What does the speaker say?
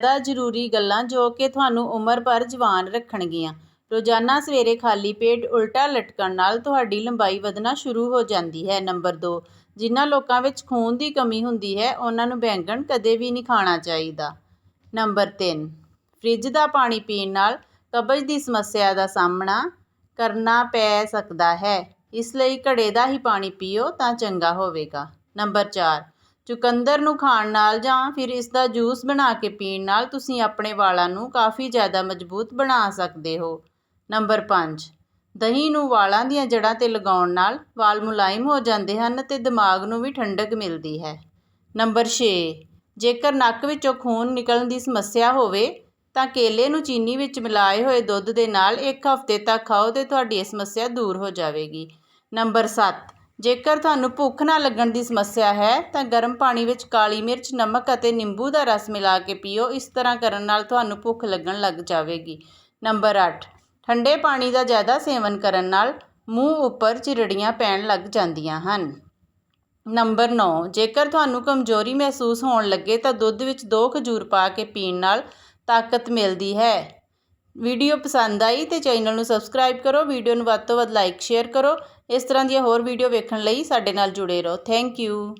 ਜ਼ਿਆਦਾ ਜ਼ਰੂਰੀ ਗੱਲਾਂ ਜੋ ਕਿ ਤੁਹਾਨੂੰ ਉਮਰ ਭਰ ਜਵਾਨ ਰੱਖਣਗੀਆਂ। ਰੋਜ਼ਾਨਾ ਸਵੇਰੇ ਖਾਲੀ ਪੇਟ ਉਲਟਾ ਲਟਕਣ ਨਾਲ ਤੁਹਾਡੀ ਲੰਬਾਈ ਵਧਣਾ ਸ਼ੁਰੂ ਹੋ ਜਾਂਦੀ ਹੈ, ਨੰਬਰ 2 ਜਿਨ੍ਹਾਂ ਲੋਕਾਂ ਵਿੱਚ ਖੂਨ ਦੀ ਕਮੀ ਹੁੰਦੀ ਹੈ, ਉਹਨਾਂ ਨੂੰ ਬੈਂਗਣ ਕਦੇ ਵੀ ਨਹੀਂ ਖਾਣਾ ਚਾਹੀਦਾ। ਨੰਬਰ 3 ਫ੍ਰਿਜ ਦਾ ਪਾਣੀ ਪੀਣ ਨਾਲ ਕਬਜ਼ ਦੀ ਸਮੱਸਿਆ ਦਾ ਸਾਹਮਣਾ ਕਰਨਾ ਪੈ ਸਕਦਾ ਹੈ। ਇਸ ਲਈ ਘੜੇ ਦਾ ਹੀ ਪਾਣੀ ਪੀਓ ਤਾਂ ਚੰਗਾ ਹੋਵੇਗਾ। ਨੰਬਰ 4 ਚੁਕੰਦਰ ਨੂੰ ਖਾਣ ਨਾਲ ਜਾਂ ਫਿਰ ਇਸ ਦਾ ਜੂਸ ਬਣਾ ਕੇ ਪੀਣ ਨਾਲ ਤੁਸੀਂ ਆਪਣੇ ਵਾਲਾਂ ਨੂੰ ਕਾਫੀ ਜ਼ਿਆਦਾ ਮਜ਼ਬੂਤ ਬਣਾ ਸਕਦੇ ਹੋ। ਨੰਬਰ 5 ਦਹੀਂ ਨੂੰ ਵਾਲਾਂ ਦੀਆਂ ਜੜ੍ਹਾਂ 'ਤੇ ਲਗਾਉਣ ਨਾਲ ਵਾਲ ਮੁਲਾਇਮ ਹੋ ਜਾਂਦੇ ਹਨ ਅਤੇ ਦਿਮਾਗ ਨੂੰ ਵੀ ਠੰਡਕ ਮਿਲਦੀ ਹੈ। ਨੰਬਰ 6 ਜੇਕਰ ਨੱਕ ਵਿੱਚੋਂ ਖੂਨ ਨਿਕਲਣ ਦੀ ਸਮੱਸਿਆ ਹੋਵੇ, ਤਾਂ ਕੇਲੇ ਨੂੰ ਚੀਨੀ ਵਿੱਚ ਮਿਲਾਏ ਹੋਏ ਦੁੱਧ ਦੇ ਨਾਲ ਇੱਕ ਹਫ਼ਤੇ ਤੱਕ ਖਾਓ ਤੇ ਤੁਹਾਡੀ ਇਹ ਸਮੱਸਿਆ ਦੂਰ ਹੋ ਜਾਵੇਗੀ। ਨੰਬਰ 7 ਜੇਕਰ ਤੁਹਾਨੂੰ ਭੁੱਖ ਨਾ ਲੱਗਣ ਦੀ ਸਮੱਸਿਆ ਹੈ, ਤਾਂ ਗਰਮ ਪਾਣੀ ਵਿੱਚ ਕਾਲੀ ਮਿਰਚ, ਨਮਕ ਅਤੇ ਨਿੰਬੂ ਦਾ ਰਸ ਮਿਲਾ ਕੇ ਪੀਓ। ਇਸ ਤਰ੍ਹਾਂ ਕਰਨ ਨਾਲ ਤੁਹਾਨੂੰ ਭੁੱਖ ਲੱਗਣ ਲੱਗ ਜਾਵੇਗੀ। ਨੰਬਰ 8 ਠੰਡੇ ਪਾਣੀ ਦਾ ਜ਼ਿਆਦਾ ਸੇਵਨ ਕਰਨ ਨਾਲ ਮੂੰਹ ਉੱਪਰ ਚਿਰੜੀਆਂ ਪੈਣ ਲੱਗ ਜਾਂਦੀਆਂ ਹਨ। ਨੰਬਰ 9 ਜੇਕਰ ਤੁਹਾਨੂੰ ਕਮਜ਼ੋਰੀ ਮਹਿਸੂਸ ਹੋਣ ਲੱਗੇ, ਤਾਂ ਦੁੱਧ ਵਿੱਚ ਦੋ ਖਜੂਰ ਪਾ ਕੇ ਪੀਣ ਨਾਲ ਤਾਕਤ ਮਿਲਦੀ ਹੈ। ਵੀਡੀਓ ਪਸੰਦ ਆਈ ਤੇ ਚੈਨਲ ਨੂੰ ਸਬਸਕ੍ਰਾਈਬ ਕਰੋ, ਵੀਡੀਓ ਨੂੰ ਵੱਧ ਤੋਂ ਵੱਧ ਲਾਈਕ ਸ਼ੇਅਰ ਕਰੋ। ਇਸ ਤਰ੍ਹਾਂ ਦੀਆਂ ਹੋਰ ਵੀਡੀਓ ਵੇਖਣ ਲਈ ਸਾਡੇ ਨਾਲ ਜੁੜੇ ਰਹੋ। Thank you